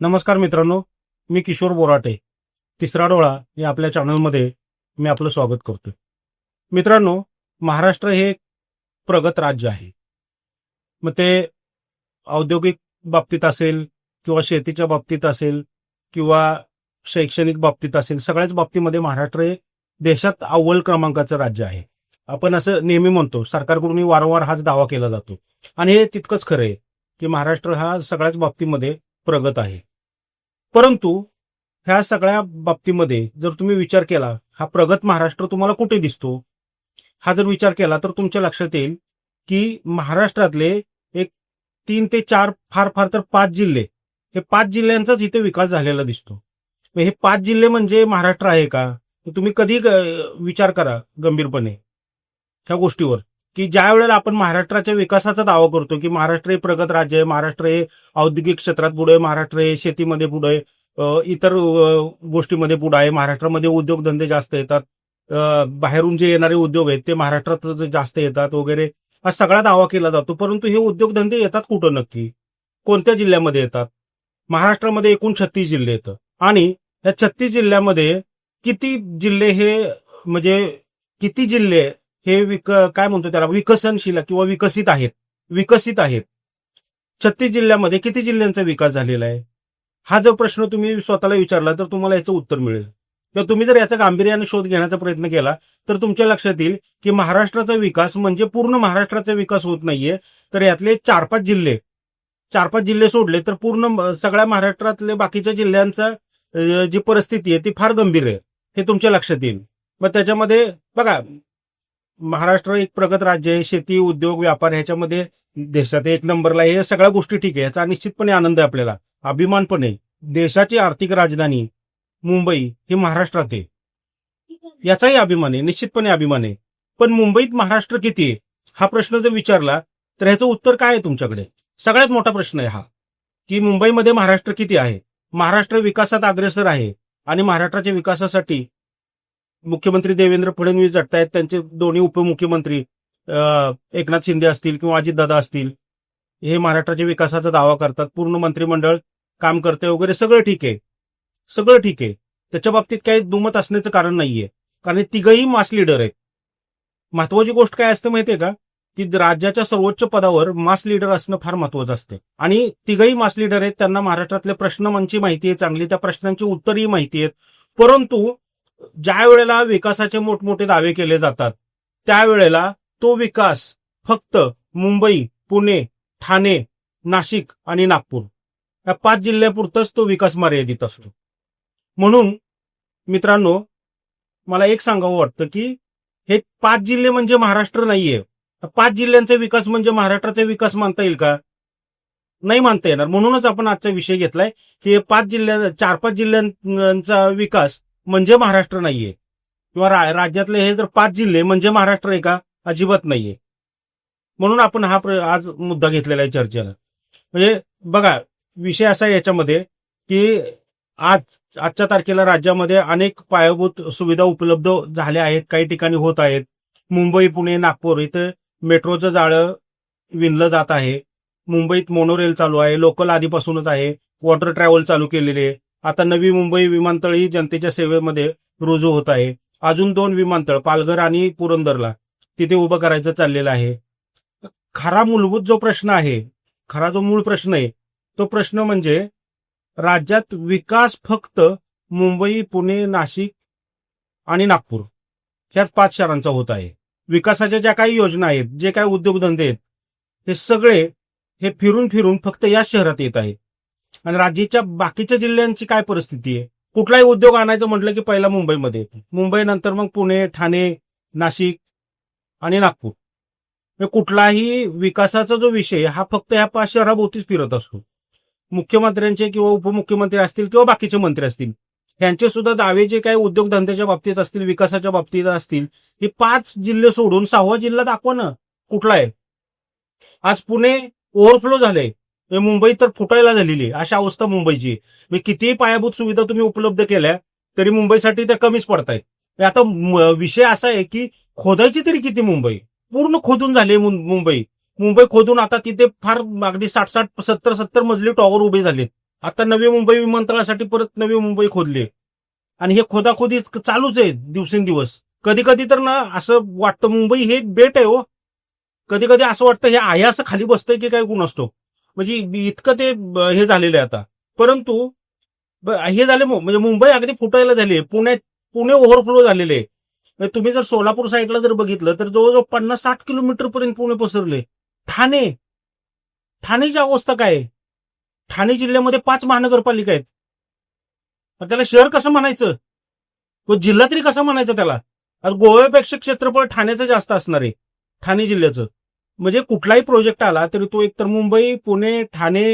नमस्कार मित्रांनो मी किशोर बोराटे. तिसरा डोळा या आपल्या चॅनलमध्ये मी आपलं स्वागत करतो मित्रांनो महाराष्ट्र हे एक प्रगत राज्य आहे. मग ते औद्योगिक बाबतीत असेल किंवा शेतीच्या बाबतीत असेल किंवा शैक्षणिक बाबतीत असेल सगळ्याच बाबतीमध्ये महाराष्ट्र हे देशात अव्वल क्रमांकाचं राज्य आहे. आपण असं नेहमी म्हणतो सरकारकडून वारंवार हाच दावा केला जातो. आणि हे तितकंच खरं आहे की महाराष्ट्र हा सगळ्याच बाबतीमध्ये प्रगत आहे. परंतु ह्या सगळ्या बाबतीमध्ये जर तुम्ही विचार केला हा प्रगत महाराष्ट्र तुम्हाला कुठे दिसतो? हा जर विचार केला तर तुमच्या लक्षात येईल की महाराष्ट्रातले एक तीन ते चार फार फार तर पाच जिल्हे हे पाच जिल्ह्यांचाच इथे विकास झालेला दिसतो. हे पाच जिल्हे म्हणजे महाराष्ट्र आहे का? तुम्ही कधी ग- विचार करा गंभीरपणे. ह्या गोष्टीवर. की ज्या वेळेला आपण महाराष्ट्राच्या विकासाचा दावा करतो की महाराष्ट्र हे प्रगत राज्य आहे महाराष्ट्र हे औद्योगिक क्षेत्रात पुढे आहे, महाराष्ट्र हे शेतीमध्ये पुढे आहे, इतर गोष्टीमध्ये पुढे आहे महाराष्ट्रामध्ये उद्योगधंदे जास्त येतात बाहेरून जे येणारे उद्योग आहेत ते महाराष्ट्रात जास्त येतात वगैरे हा सगळा दावा केला जातो. परंतु हे उद्योगधंदे येतात कुठं नक्की? कोणत्या जिल्ह्यामध्ये येतात? महाराष्ट्रामध्ये एकूण छत्तीस जिल्हे येतं आणि या छत्तीस जिल्ह्यामध्ये किती जिल्हे हे म्हणजे किती जिल्हे हे विक काय म्हणतो त्याला? विकसनशील किंवा विकसित आहेत. विकसित आहेत. छत्तीस जिल्ह्यामध्ये किती जिल्ह्यांचा विकास झालेला आहे? हा जर प्रश्न तुम्ही स्वतःला विचारला तर तुम्हाला याचं उत्तर मिळेल. किंवा तुम्ही जर याचा गांभीर्याने शोध घेण्याचा प्रयत्न केला तर तुमच्या लक्षात येईल की महाराष्ट्राचा विकास म्हणजे पूर्ण महाराष्ट्राचा विकास होत नाहीये. तर यातले चार पाच जिल्हे चार पाच जिल्हे सोडले तर पूर्ण सगळ्या महाराष्ट्रातले बाकीच्या जिल्ह्यांचा जी परिस्थिती आहे ती फार गंभीर आहे. हे तुमच्या लक्षात येईल. मग त्याच्यामध्ये बघा महाराष्ट्र एक प्रगत राज्य आहे शेती उद्योग व्यापार ह्याच्यामध्ये देशात एक नंबरला आहे. हे सगळ्या गोष्टी ठीक आहे. याचा निश्चितपणे आनंद आहे आपल्याला. अभिमान पण आहे. देशाची आर्थिक राजधानी मुंबई ही महाराष्ट्रात आहे. याचाही अभिमान आहे. निश्चितपणे अभिमान आहे. पण मुंबईत महाराष्ट्र किती आहे? हा प्रश्न जर विचारला तर ह्याचं उत्तर काय आहे तुमच्याकडे? सगळ्यात मोठा प्रश्न आहे हा. की मुंबईमध्ये महाराष्ट्र किती आहे? महाराष्ट्र विकासात अग्रेसर आहे आणि महाराष्ट्राच्या विकासासाठी मुख्यमंत्री देवेंद्र फडणवीस झटतायत त्यांचे दोन्ही उपमुख्यमंत्री एकनाथ शिंदे असतील किंवा अजितदादा असतील हे महाराष्ट्राच्या विकासाचा दावा करतात. पूर्ण मंत्रिमंडळ काम करते वगैरे सगळं ठीक आहे. सगळं ठीक आहे. त्याच्या बाबतीत काही दुमत असण्याचं कारण नाहीये. कारण तिघही मास लीडर आहेत. महत्वाची गोष्ट काय असते माहितीये का? की राज्याच्या सर्वोच्च पदावर मास लीडर असणं फार महत्वाचं असते. आणि तिघही मास लीडर आहेत त्यांना महाराष्ट्रातले प्रश्न म्हणजे माहिती आहे चांगली त्या प्रश्नांची उत्तरही माहिती आहेत. परंतु ज्या वेळेला विकासाचे मोठमोठे दावे केले जातात त्यावेळेला तो विकास फक्त मुंबई पुणे ठाणे नाशिक आणि नागपूर या पाच जिल्ह्यापुरतच तो विकास मर्यादित असतो. म्हणून मित्रांनो मला एक सांगावं वाटतं की हे पाच जिल्हे म्हणजे महाराष्ट्र नाहीये. पाच जिल्ह्यांचा विकास म्हणजे महाराष्ट्राचा विकास मानता येईल का? नाही मानता येणार. म्हणूनच आपण आजचा विषय घेतलाय की हे पाच जिल्ह्या चार पाच जिल्ह्यांचा विकास म्हणजे महाराष्ट्र नाहीये. किंवा रा- राज्यातले हे जर पाच जिल्हे म्हणजे महाराष्ट्र आहे का? अजिबात नाहीये. म्हणून आपण हा आज मुद्दा घेतलेला आहे चर्चेला. म्हणजे बघा विषय असा आहे याच्यामध्ये की आज आजच्या तारखेला राज्यामध्ये अनेक पायाभूत सुविधा उपलब्ध झाल्या आहेत काही ठिकाणी होत आहेत. मुंबई पुणे नागपूर इथं मेट्रोचं जाळं विणलं जात आहे. मुंबईत मोनोरेल चालू आहे लोकल आधीपासूनच आहे. वॉटर ट्रॅव्हल चालू केलेले आहे. आता नवी मुंबई विमानतळही जनतेच्या सेवेमध्ये रुजू होत आहे. अजून दोन विमानतळ पालघर आणि पुरंदरला तिथे उभं करायचं चाललेलं आहे. खरा मूलभूत जो प्रश्न आहे खरा जो मूळ प्रश्न आहे तो प्रश्न म्हणजे राज्यात विकास फक्त मुंबई पुणे नाशिक आणि नागपूर ह्याच पाच शहरांचा होत आहे. विकासाच्या ज्या काही योजना आहेत जे काही उद्योगधंदे आहेत हे सगळे हे फिरून फिरून फक्त याच शहरात येत आहेत. आणि राज्याच्या बाकीच्या जिल्ह्यांची काय परिस्थिती आहे? कुठलाही उद्योग आणायचं म्हटलं की पहिला मुंबईमध्ये मुंबई नंतर मग पुणे ठाणे नाशिक आणि नागपूर. म्हणजे कुठलाही विकासाचा जो विषय हा फक्त ह्या पाच शहराभोवतीच फिरत असतो. मुख्यमंत्र्यांचे किंवा उपमुख्यमंत्री असतील किंवा बाकीचे मंत्री असतील यांचे सुद्धा दावे जे काही उद्योगधंद्याच्या बाबतीत असतील विकासाच्या बाबतीत असतील हे पाच जिल्हे सोडून सहावा जिल्हा दाखवा ना कुठला आहे? आज पुणे ओव्हरफ्लो झालंय. मुंबई तर फुटायला झालेली आहे. अशा अवस्था मुंबईची मी कितीही पायाभूत सुविधा तुम्ही उपलब्ध केल्या तरी मुंबईसाठी त्या कमीच पडतायत. आता विषय असा आहे की खोदायची तरी किती मुंबई? पूर्ण खोदून झाली मुंबई. मुंबई खोदून आता तिथे फार अगदी साठ साठ सत्तर सत्तर मजली टॉवर उभे झालेत आता नवी मुंबई विमानतळासाठी परत नवी मुंबई खोदली आणि हे खोदाखोदी चालूच आहे दिवसेंदिवस. कधी कधी तर ना असं वाटतं मुंबई हे एक बेट आहे हो. कधी कधी असं वाटतं हे आहे असं खाली बसतंय की काय गुण असतो. म्हणजे इतकं ते हे झालेलं आहे आता. परंतु हे झाले म्हणजे मुंबई अगदी फुटायला झाली पुणे पुणे ओव्हरफ्लो झालेले आहे. म्हणजे तुम्ही जर सोलापूर साईडला जर बघितलं तर जवळजवळ पन्नास साठ किलोमीटर पर्यंत पुणे पसरले. ठाणे ठाणेची अवस्था काय आहे? ठाणे जिल्ह्यामध्ये पाच महानगरपालिका आहेत. त्याला शहर कसं म्हणायचं? तो जिल्हा तरी कसा म्हणायचं त्याला? आज गोव्यापेक्षा क्षेत्रफळ ठाण्याचं जास्त असणार आहे. ठाणे जिल्ह्याचं. म्हणजे कुठलाही प्रोजेक्ट आला तरी तो एकतर मुंबई पुणे ठाणे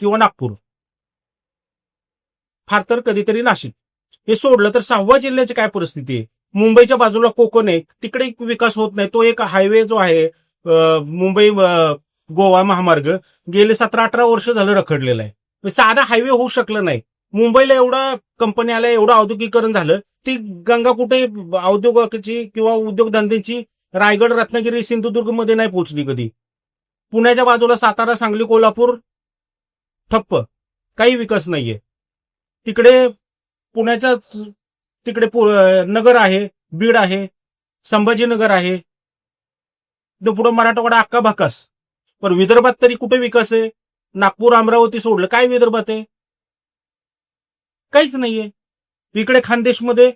किंवा नागपूर. फार तर कधीतरी नाशिक. हे सोडलं तर सहावा जिल्ह्याची काय परिस्थिती आहे? मुंबईच्या बाजूला कोकण आहे तिकडे विकास होत नाही तो एक हायवे जो आहे मुंबई गोवा महामार्ग गेले सतरा अठरा वर्ष झालं रखडलेला आहे. साधा हायवे होऊ शकलं नाही. मुंबईला एवढा कंपनी आल्या एवढं औद्योगिकरण झालं ती गंगा कुठे औद्योगिकाची किंवा उद्योगधंद्याची रायगड रत्नागिरी सिंधुदुर्गमध्ये नाही पोहोचली कधी. पुण्याच्या बाजूला सातारा सांगली कोल्हापूर ठप्प. काही विकास नाहीये. तिकडे पुण्याच्या तिकडे पु- नगर आहे बीड आहे संभाजीनगर आहे. तो पुढं मराठवाडा अक्का भाकास. पण विदर्भात तरी कुठे विकास आहे? नागपूर अमरावती सोडलं काय विदर्भात आहे? काहीच नाहीये. इकडे खानदेशमध्ये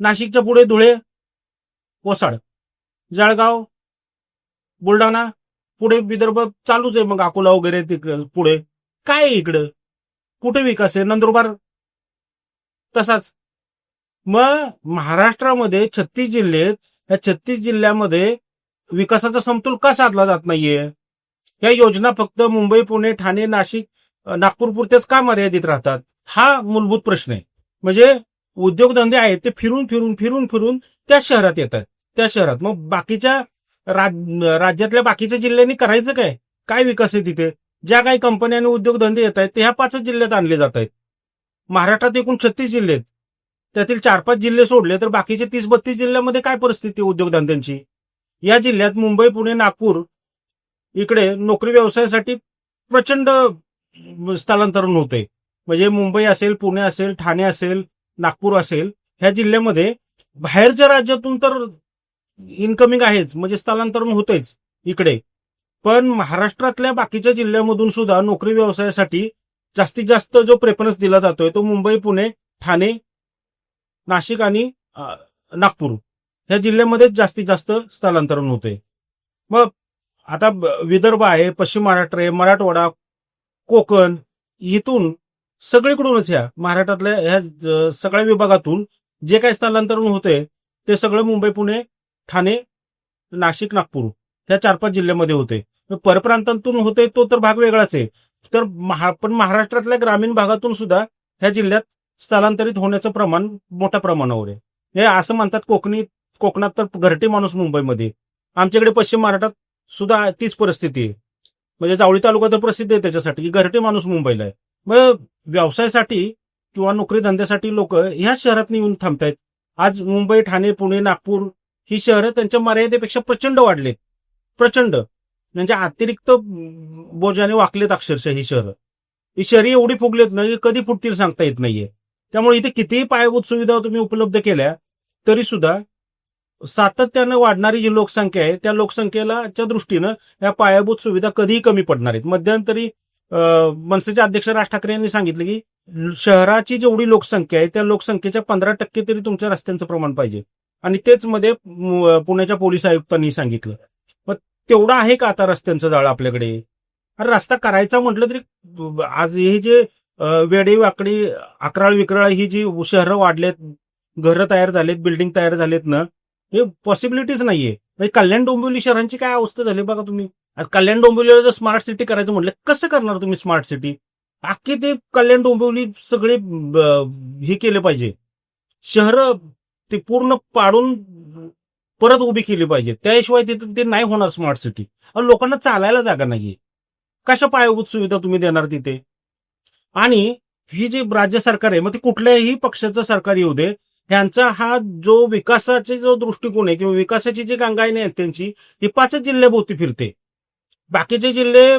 नाशिकच्या पुढे धुळे वसाड जळगाव. बुलढाणा. पुढे विदर्भ चालूच आहे मग अकोला वगैरे तिकडे पुढे. काय आहे इकडं? कुठे विकास आहे? नंदुरबार? तसाच. मग महाराष्ट्रामध्ये छत्तीस जिल्हे या छत्तीस जिल्ह्यामध्ये विकासाचा समतोल का साधला जात नाहीये? या योजना फक्त मुंबई पुणे ठाणे नाशिक नागपूर पुरतेच का मर्यादित राहतात? हा मूलभूत प्रश्न आहे. म्हणजे उद्योगधंदे आहेत ते फिरून फिरून फिरून फिरून त्या शहरात येतात. त्या शहरात. मग बाकीच्या राज- राज्यातल्या बाकीच्या जिल्ह्यांनी करायचं काय? काय विकास आहे तिथे? ज्या काही कंपन्या आणि उद्योगधंदे येत आहेत ते ह्या पाचच जिल्ह्यात आणले जात आहेत. महाराष्ट्रात एकूण छत्तीस जिल्हे आहेत. त्यातील चार पाच जिल्हे सोडले तर बाकीचे तीस बत्तीस जिल्ह्यामध्ये काय परिस्थिती उद्योगधंद्यांची? या जिल्ह्यात मुंबई पुणे नागपूर इकडे नोकरी व्यवसायासाठी प्रचंड स्थलांतरण होते म्हणजे मुंबई असेल पुणे असेल ठाणे असेल नागपूर असेल ह्या जिल्ह्यामध्ये बाहेरच्या राज्यातून तर इन्कमिंग आहेच. म्हणजे स्थलांतरण होतेच इकडे. पण महाराष्ट्रातल्या बाकीच्या जिल्ह्यामधून सुद्धा नोकरी व्यवसायासाठी जास्तीत जास्त जो प्रेफरन्स दिला जातोय तो मुंबई पुणे ठाणे नाशिक आणि नागपूर ह्या जिल्ह्यामध्ये जास्तीत जास्त स्थलांतरण होते मग आता विदर्भ आहे पश्चिम महाराष्ट्र आहे मराठवाडा कोकण इथून सगळीकडूनच ह्या महाराष्ट्रातल्या ह्या सगळ्या विभागातून जे काही स्थलांतरण होते ते सगळं मुंबई पुणे ठाणे नाशिक नागपूर ह्या चार पाच जिल्ह्यामध्ये होते. परप्रांतातून होते तो तर भाग वेगळाच आहे. तर महा पण महाराष्ट्रातल्या ग्रामीण भागातून सुद्धा ह्या जिल्ह्यात स्थलांतरित होण्याचं प्रमाण मोठ्या प्रमाणावर आहे. हे असं म्हणतात कोकणी कोकणात तर घरटे माणूस मुंबईमध्ये. आमच्याकडे पश्चिम महाराष्ट्रात सुद्धा तीच परिस्थिती आहे. म्हणजे जावळी तालुका तर प्रसिद्ध आहे त्याच्यासाठी की घरटे माणूस मुंबईला आहे. मग व्यवसायासाठी किंवा नोकरी धंद्यासाठी लोक ह्याच शहरात येऊन थांबतायत. आज मुंबई ठाणे पुणे नागपूर ही शहरं त्यांच्या मर्यादेपेक्षा प्रचंड वाढलेत. प्रचंड. म्हणजे अतिरिक्त बोजाने वाकलेत अक्षरशः ही शहरं. ही शहरी एवढी फुगलेत ना की कधी फुटतील सांगता येत नाहीये. त्यामुळे इथे कितीही पायाभूत सुविधा तुम्ही उपलब्ध केल्या तरी सुद्धा सातत्यानं वाढणारी जी लोकसंख्या आहे त्या लोकसंख्येलाच्या दृष्टीनं या पायाभूत सुविधा कधीही कमी पडणार आहेत. मध्यंतरी मनसेचे अध्यक्ष राज ठाकरे यांनी सांगितलं की शहराची जेवढी लोकसंख्या आहे त्या लोकसंख्येच्या पंधरा टक्के तरी तुमच्या रस्त्यांचं प्रमाण पाहिजे. आणि तेच मध्ये पुण्याच्या पोलीस आयुक्तांनी सांगितलं. मग तेवढं आहे का आता रस्त्यांचं जाळ आपल्याकडे? अरे रस्ता करायचा म्हटलं तरी आज हे जे वेडे वाकडी अकराळ विक्राळ ही जी शहरं वाढलेत घरं तयार झालेत बिल्डिंग तयार झालेत ना हे पॉसिबिलिटीच नाहीये. म्हणजे कल्याण डोंबिवली शहरांची काय अवस्था झाली बघा तुम्ही. आज कल्याण डोंबिवलीला जर स्मार्ट सिटी करायचं म्हटलं कसं करणार तुम्ही स्मार्ट सिटी अख्खे ते कल्याण डोंबिवली सगळे हे केले पाहिजे. शहर ती पूर्ण पाडून परत उभी केली पाहिजे. त्याशिवाय तिथं ते नाही होणार स्मार्ट सिटी आणि लोकांना चालायला जागा नाहीये. कशा पायाभूत सुविधा तुम्ही देणार तिथे? आणि ही जी राज्य सरकार आहे मग ते कुठल्याही पक्षाचं सरकार येऊ दे. ह्यांचा हा जो विकासाचे जो दृष्टिकोन आहे किंवा विकासाची जी गांगायने आहेत त्यांची ही पाचच जिल्ह्याभोवती फिरते. बाकीचे जिल्हे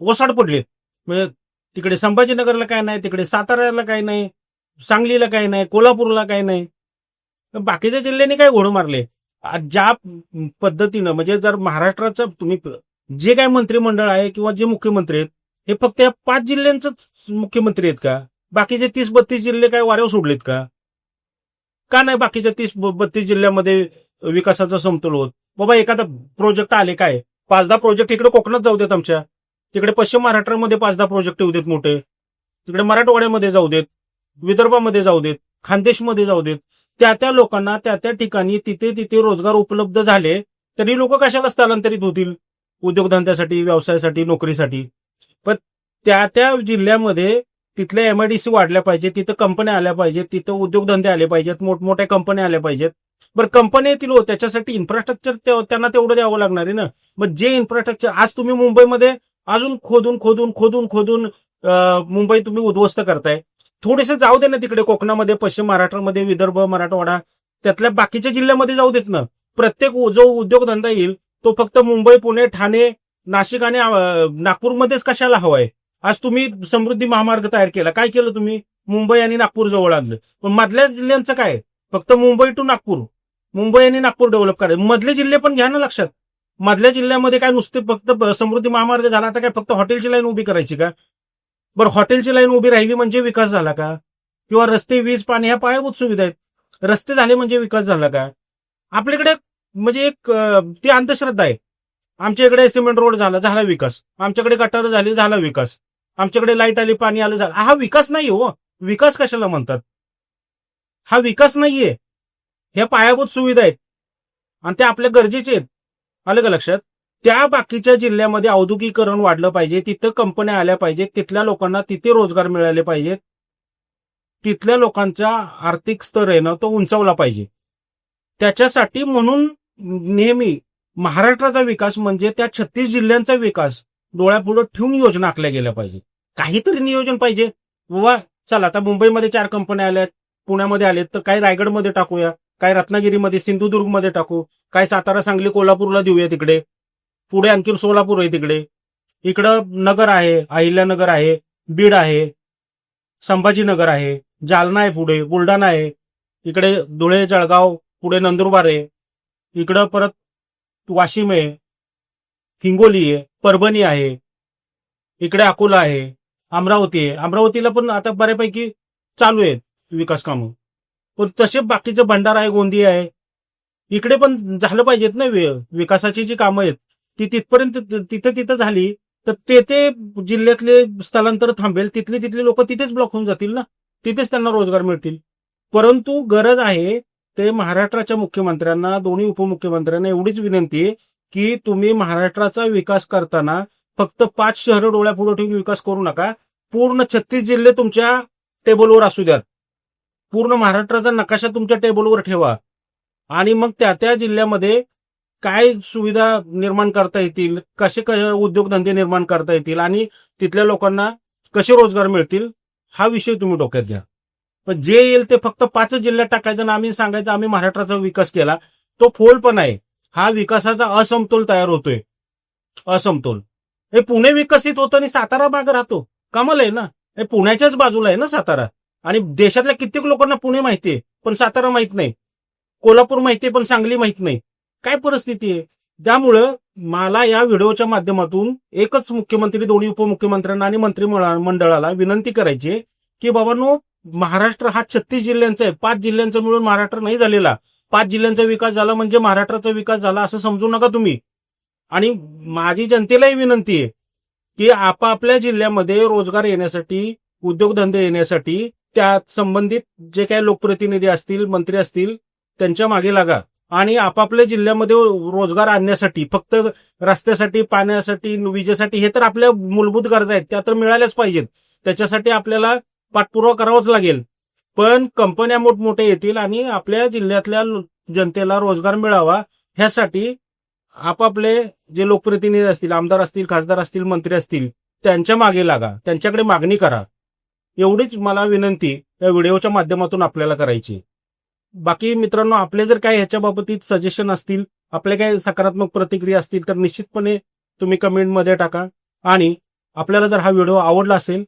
ओसाड पडलेत. म्हणजे तिकडे संभाजीनगरला काय नाही तिकडे साताऱ्याला काय नाही सांगलीला काय नाही कोल्हापूरला काय नाही. बाकीच्या जिल्ह्यांनी काय घोडं मारले? ज्या पद्धतीनं म्हणजे जर महाराष्ट्राचं तुम्ही जे काय मंत्रिमंडळ आहे किंवा जे मुख्यमंत्री आहेत हे फक्त या पाच जिल्ह्यांचंच मुख्यमंत्री आहेत का? बाकीचे तीस बत्तीस जिल्हे काय वाऱ्यावर सोडलेत का? का नाही बाकीच्या तीस बत्तीस जिल्ह्यामध्ये विकासाचा समतोल होत? बाबा एखादा प्रोजेक्ट आले काय? पाच दहा प्रोजेक्ट इकडे कोकणात जाऊ देत आमच्या. तिकडे पश्चिम महाराष्ट्रामध्ये पाच दहा प्रोजेक्ट येऊ देत मोठे. तिकडे मराठवाड्यामध्ये जाऊ देत विदर्भामध्ये जाऊ देत खानदेशमध्ये जाऊ देत. त्या त्या लोकांना त्या त्या ठिकाणी तिथे तिथे रोजगार उपलब्ध झाले तरी लोक कशाला स्थलांतरित होतील? उद्योगधंद्यासाठी व्यवसायासाठी नोकरीसाठी. पण त्या त्या जिल्ह्यामध्ये तिथल्या एमआयडीसी वाढल्या पाहिजे तिथं कंपन्या आल्या पाहिजेत तिथं उद्योगधंदे आले पाहिजेत मोठमोठ्या कंपन्या आल्या पाहिजेत. बरं कंपन्या येतील हो त्याच्यासाठी इन्फ्रास्ट्रक्चर त्यांना तेवढं द्यावं लागणार आहे ना? मग जे इन्फ्रास्ट्रक्चर आज तुम्ही मुंबईमध्ये अजून खोदून खोदून खोदून खोदून मुंबई तुम्ही उद्ध्वस्त करताय. थोडेसे जाऊ दे ना तिकडे कोकणामध्ये पश्चिम महाराष्ट्रामध्ये विदर्भ मराठवाडा त्यातल्या बाकीच्या जिल्ह्यामध्ये जाऊ देत ना. प्रत्येक जो उद्योगधंदा येईल तो फक्त मुंबई पुणे ठाणे नाशिक आणि नागपूरमध्येच कशाला हवाय आज तुम्ही समृद्धी महामार्ग तयार केला. काय केलं तुम्ही? मुंबई आणि नागपूर जवळ आणलं. पण मधल्या जिल्ह्यांचं काय? फक्त मुंबई टू नागपूर. मुंबई आणि नागपूर डेव्हलप करायचं मधले जिल्हे पण घ्या ना लक्षात. मधल्या जिल्ह्यामध्ये काय नुसते फक्त समृद्धी महामार्ग झाला आता काय फक्त हॉटेलची लाईन उभी करायची का? बरं हॉटेलची लाईन उभी राहिली म्हणजे विकास झाला का? किंवा रस्ते वीज पाणी ह्या पायाभूत सुविधा आहेत. रस्ते झाले म्हणजे विकास झाला का? आपल्याकडे म्हणजे एक ती अंधश्रद्धा आहे. आमच्या इकडे सिमेंट रोड झाला झाला विकास. आमच्याकडे गटार झाली झाला विकास. आमच्याकडे लाइट आली पाणी आलं झालं. हा विकास नाही हो. विकास कशाला म्हणतात? हा विकास नाहीये. ह्या पायाभूत सुविधा आहेत. आणि त्या आपल्या गरजेचे आहेत. आलं का लक्षात? त्या बाकीच्या जिल्ह्यामध्ये औद्योगिकरण वाढलं पाहिजे तिथं कंपन्या आल्या पाहिजेत तिथल्या लोकांना तिथे रोजगार मिळाले पाहिजेत. तिथल्या लोकांचा आर्थिक स्तर आहे ना तो उंचावला पाहिजे. त्याच्यासाठी म्हणून नेहमी महाराष्ट्राचा विकास म्हणजे त्या छत्तीस जिल्ह्यांचा विकास डोळ्यापुढे ठेवून योजना आखल्या गेल्या पाहिजे काहीतरी नियोजन पाहिजे. वा चला आता मुंबईमध्ये चार कंपन्या आल्यात पुण्यामध्ये आलेत तर काही रायगडमध्ये टाकूया काय रत्नागिरीमध्ये सिंधुदुर्गमध्ये टाकू काय सातारा सांगली कोल्हापूरला देऊया तिकडे. पुढे आणखी सोलापूर आहे तिकडे. इकडं नगर आहे अहिल्यानगर आहे बीड आहे संभाजीनगर आहे जालना आहे पुढे बुलढाणा आहे. इकडे धुळे जळगाव पुढे नंदुरबार आहे. इकडं परत वाशिम आहे हिंगोली आहे परभणी आहे इकडे अकोला आहे अमरावती आहे. अमरावतीला पण आता बऱ्यापैकी चालू आहेत विकास कामं. पण तसे बाकीचे भंडारा आहे गोंदिया आहे. इकडे पण झालं पाहिजेत ना वि- विकासाची जी कामं आहेत. ती तिथपर्यंत तिथं तिथं झाली तर ते ते जिल्ह्यातले स्थलांतर थांबेल तिथले तिथले लोक तिथेच ब्लॉक होऊन जातील ना? तिथेच त्यांना रोजगार मिळतील. परंतु गरज आहे ते महाराष्ट्राच्या मुख्यमंत्र्यांना दोन्ही उपमुख्यमंत्र्यांना एवढीच विनंती आहे की तुम्ही महाराष्ट्राचा विकास करताना फक्त पाच शहरं डोळ्यापुढे ठेवून विकास करू नका. पूर्ण छत्तीस जिल्हे तुमच्या टेबलवर असू द्यात. पूर्ण महाराष्ट्राचा नकाशा तुमच्या टेबलवर ठेवा. आणि मग त्या त्या जिल्ह्यामध्ये काय सुविधा निर्माण करता येतील कसे कसे उद्योगधंदे निर्माण करता येतील आणि तिथल्या लोकांना कसे रोजगार मिळतील हा विषय तुम्ही डोक्यात घ्या. पण जे येईल ते फक्त पाच जिल्ह्यात टाकायचं आणि आम्ही सांगायचं आम्ही महाराष्ट्राचा विकास केला तो फोल पण आहे. हा विकासाचा असमतोल तयार होतोय. असमतोल. हे पुणे विकसित होतं आणि सातारा मागे राहतो. कमाल आहे ना? हे पुण्याच्याच बाजूला आहे ना सातारा? आणि देशातल्या कित्येक लोकांना पुणे माहितीये पण सातारा माहीत नाही. कोल्हापूर माहितीये पण सांगली माहीत नाही. काय परिस्थिती आहे? त्यामुळं मला या व्हिडिओच्या माध्यमातून एकच मुख्यमंत्री दोन्ही उपमुख्यमंत्र्यांना आणि मंत्रिमंडळाला विनंती करायची की बाबांनो महाराष्ट्र हा छत्तीस जिल्ह्यांचा आहे. पाच जिल्ह्यांचा मिळून महाराष्ट्र नाही झालेला. पाच जिल्ह्यांचा विकास झाला म्हणजे महाराष्ट्राचा विकास झाला असं समजू नका तुम्ही. आणि माझी जनतेलाही विनंती आहे की आपापल्या जिल्ह्यामध्ये रोजगार येण्यासाठी उद्योगधंदे येण्यासाठी त्या संबंधित जे काही लोकप्रतिनिधी असतील मंत्री असतील त्यांच्या मागे लागा. आणि आपापल्या जिल्ह्यामध्ये रोजगार आणण्यासाठी फक्त रस्त्यासाठी पाण्यासाठी विजेसाठी हे तर आपल्या मूलभूत गरजा आहेत त्या तर मिळाल्याच पाहिजेत. त्याच्यासाठी आपल्याला पाठपुरावा करावाच लागेल. पण कंपन्या मोठमोठ्या येतील आणि आपल्या जिल्ह्यातल्या जनतेला रोजगार मिळावा ह्यासाठी आपापले जे लोकप्रतिनिधी असतील आमदार असतील खासदार असतील मंत्री असतील त्यांच्या मागे लागा. त्यांच्याकडे मागणी करा. एवढीच मला विनंती या व्हिडिओच्या माध्यमातून आपल्याला करायची. बाकी मित्रांनो आपले जर काही ह्याच्या बाबतीत सजेशन असतील आपले काही सकारात्मक प्रतिक्रिया असतील तर निश्चितपणे तुम्ही कमेंटमध्ये टाका. आणि आपल्याला जर हा व्हिडिओ आवडला असेल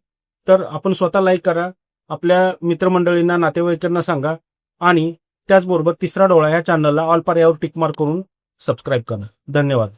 तर आपण स्वतः लाईक करा. आपल्या मित्रमंडळींना नातेवाईकांना सांगा. आणि त्याचबरोबर तिसरा डोळा या चॅनलला ऑल पर्यावर टिकमार्क करून सबस्क्राईब करा. धन्यवाद.